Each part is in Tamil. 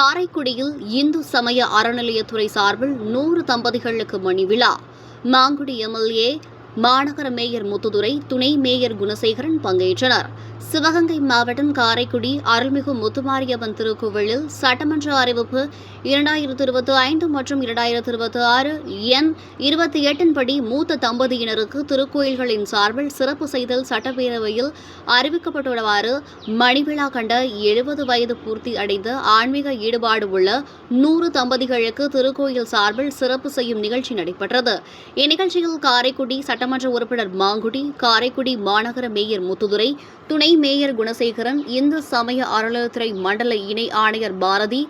காரைக்குடியில் இந்து சமய அறநிலையத்துறை சார்பில் நூறு தம்பதிகளுக்கு மணி விழா. மாங்குடி எம்எல்ஏ மாநகர மேயர் முத்துதுரை துணை மேயர் குணசேகரன் பங்கேற்றனர். சிவகங்கை மாவட்டம் காரைக்குடி அருள்மிகு முத்துமாரியம்மன் திருக்கோவிலில் சட்டமன்ற அறிவிப்பு இரண்டாயிரத்து இருபத்தி ஐந்து மற்றும் இரண்டாயிரத்து இருபத்தி ஆறு எண் இருபத்தி எட்டின் படி மூத்த தம்பதியினருக்கு திருக்கோயில்களின் சார்பில் சிறப்பு செய்தல் சட்டப்பேரவையில் அறிவிக்கப்பட்டுள்ளவாறு மணிவிழா கண்ட எழுபது வயது பூர்த்தி அடைந்த ஆன்மீக ஈடுபாடு உள்ள நூறு தம்பதிகளுக்கு திருக்கோயில் சார்பில் சிறப்பு செய்யும் நிகழ்ச்சி நடைபெற்றது. இந்நிகழ்ச்சியில் காரைக்குடி சட்ட சட்டமன்ற உறுப்பினர் மாங்குடி காரைக்குடி மாநகர மேயர் முத்துதுரை துணை மேயர் குணசேகரன் இந்து சமய அறநிலையத்துறை மண்டல இணை ஆணையர் பாரதி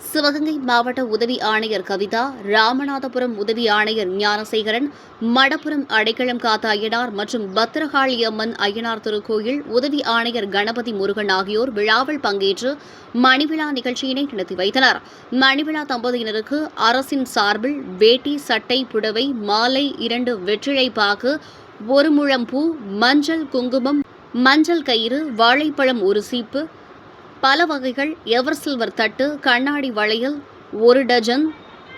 சிவகங்கை மாவட்ட உதவி ஆணையர் கவிதா ராமநாதபுரம் உதவி ஆணையர் ஞானசேகரன் மடப்புரம் அடைக்கலம் காத்த அய்யனார் மற்றும் பத்திரகாளி அம்மன் அய்யனார் திருக்கோயில் உதவி ஆணையர் கணபதி முருகன் ஆகியோர் விழாவில் பங்கேற்று மணிவிழா நிகழ்ச்சியினை நடத்தி வைத்தனர். மணிவிழா தம்பதியினருக்கு அரசின் சார்பில் வேட்டி சட்டை புடவை மாலை இரண்டு வெற்றிலை பாக்கு ஒரு முழம் பூ மஞ்சள் குங்குமம் மஞ்சள் கயிறு வாழைப்பழம் ஒரு சீப்பு பல வகைகள் எவர் சில்வர் தட்டு கண்ணாடி வளையல் ஒரு டஜன்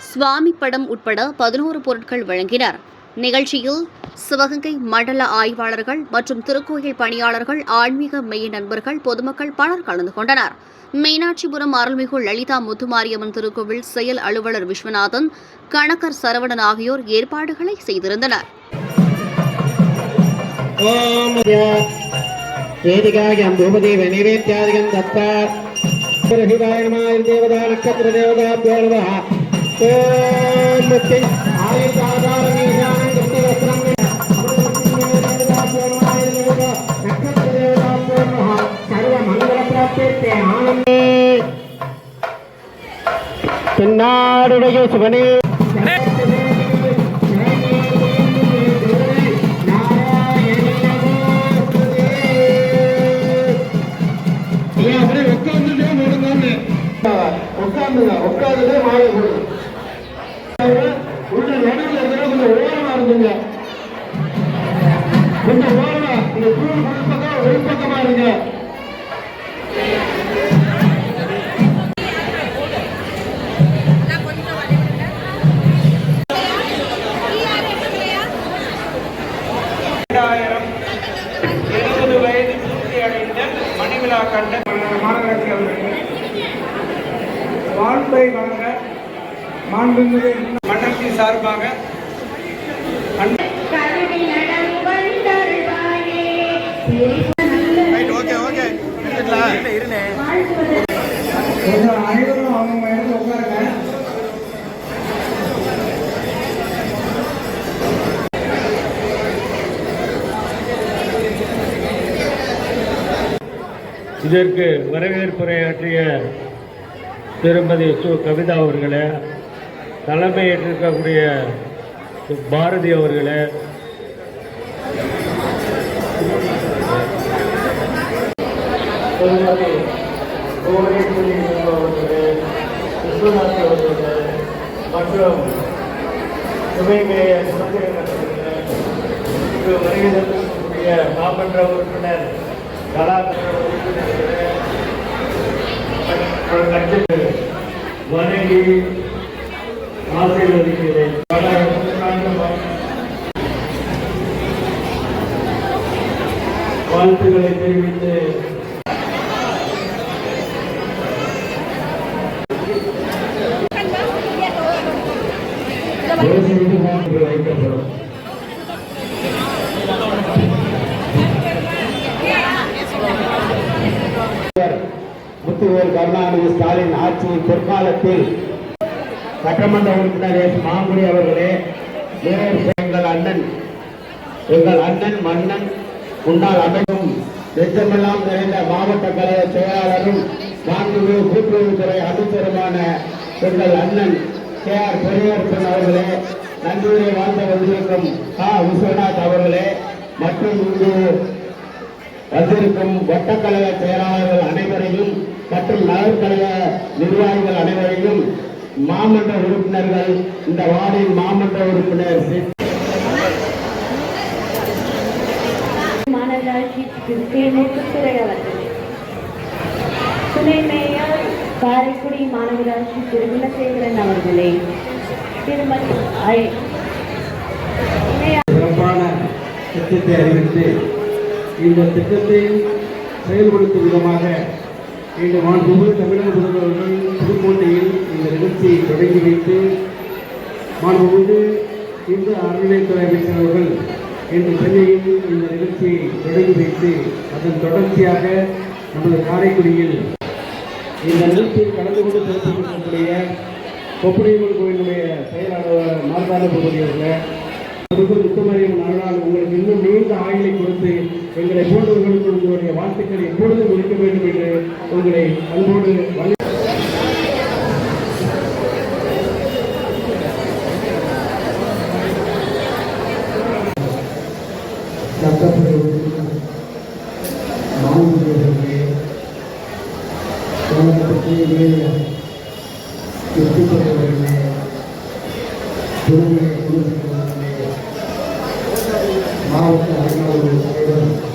சுவாமி படம் உட்பட பதினோரு பொருட்கள் வழங்கினர். நிகழ்ச்சியில் சிவகங்கை மண்டல ஆய்வாளர்கள் மற்றும் திருக்கோயில் பணியாளர்கள் ஆன்மீக மெய் நண்பர்கள் பொதுமக்கள் பலர் கலந்து கொண்டனர். மீனாட்சிபுரம் அருள்மிகு லலிதா முத்துமாரியம்மன் திருக்கோவில் செயல் அலுவலர் விஸ்வநாதன் கணக்கர் சரவணன் ஆகியோர் ஏற்பாடுகளை செய்திருந்தனர். வேதிகாயம் பூபதேவ நைவேத்யாதிகம் தத்தா ஹிவாய நமாய தேவதா நட்சத்திர ஓம் முக்தி ஆயுதாதாரம் ஈசானம் கிருஷ்ண வஸ்திரம் தென்னாடுடைய சிவனே உட்காந்துங்க உட்காந்துட்டே மாலை கொடுங்க உள்ள நடுவில் இருக்கிற கொஞ்சம் ஓரமா இருந்துங்க. கொஞ்சம் ஓரமா இந்த தூள் பக்கம் உள்பக்கமா இருங்க. இரண்டாயிரம் வயது பூர்த்தி அடைந்த மணிவிழா கண்ட மாநகராட்சி அவர்களுக்கு வாழ்வை வழங்க மாண்புமிகு மண்டலத்தின் சார்பாக அனைவரும் அவங்க இடத்துல உட்காருங்க. இதற்கு வரவேற்புரையாற்றிய திருமதி சு கவிதா அவர்களே தலைமையேற்றிருக்கக்கூடிய சு பாரதி அவர்களே. திருமதி புவனேஸ்வரி அவர்களே விஸ்வநாத் அவர்களே மற்றும் துணை மேயர் குணசேகரன் அவர்களே இங்கு வருகை தந்திருக்கக்கூடிய மாமன்ற உறுப்பினர் கலாச்சார உறுப்பினர்களே கட்சி வணங்கி ஆசீர்வதிக்கிறேன். வாழ்த்துக்களை தெரிவித்து வைக்கப்படும். முத்துவேல் கருணாநிதி ஸ்டாலின் ஆட்சியின் பிற்காலத்தில் சட்டமன்ற உறுப்பினர் எஸ் மாங்குடி அவர்களே எங்கள் அண்ணன் எங்கள் அண்ணன் மன்னன் முன்னாள் அமைப்பும் நெஞ்சமெல்லாம் நிறைந்த மாவட்ட கழக செயலாளரும் மாண்புமிகு கூட்டுறவுத்துறை அமைச்சருமான எங்கள் அண்ணன் கே ஆர் பெரியரசன் அவர்களே நன்றியுரை வாழ்ந்த வந்திருக்கும் கா. விஸ்வநாத் அவர்களே மற்றும் இங்கு வந்திருக்கும் வட்டக்கழக செயலாளர்கள் அனைவரையும் மற்றும் நகர்கழக நிர்வாகிகள் அனைவரையும் மாமன்ற உறுப்பினர்கள் இந்த வார்டின் மாமன்ற உறுப்பினர் துணை மேயர் காரைக்குடி மாநகராட்சி திரு குணசேகரன் அவர்களே திருமதி சிறப்பான திட்டத்தை அறிவித்து இந்த திட்டத்தை செயல்படுத்தும் விதமாக இன்று மாண்புமிகு தமிழக முதல்வர்கள் புதுக்கோட்டையில் இந்த நிகழ்ச்சியை தொடங்கி வைத்து மாண்புமிகு இந்து அறநிலையத்துறை அமைச்சர் அவர்கள் இன்று சென்னையில் இந்த நிகழ்ச்சியை தொடங்கி வைத்து அதன் தொடர்ச்சியாக நமது காரைக்குடியில் இந்த நிகழ்ச்சியில் கலந்து கொண்டு சிறப்பிக் கொண்டிருக்கக்கூடிய கொப்படியம்மன் கோயிலுடைய செயலாளர் மார்கால பூபதி அவர்களே அதுக்கும் நாளால் உங்களுக்கு இன்னும் நீண்ட ஆயுளை கொடுத்து எங்களை போன்றவர்களுக்கு உங்களுடைய வாழ்த்துக்கள் எப்பொழுதும் உங்களை அன்போடு வழி மாவட்ட அறிஞர்கள்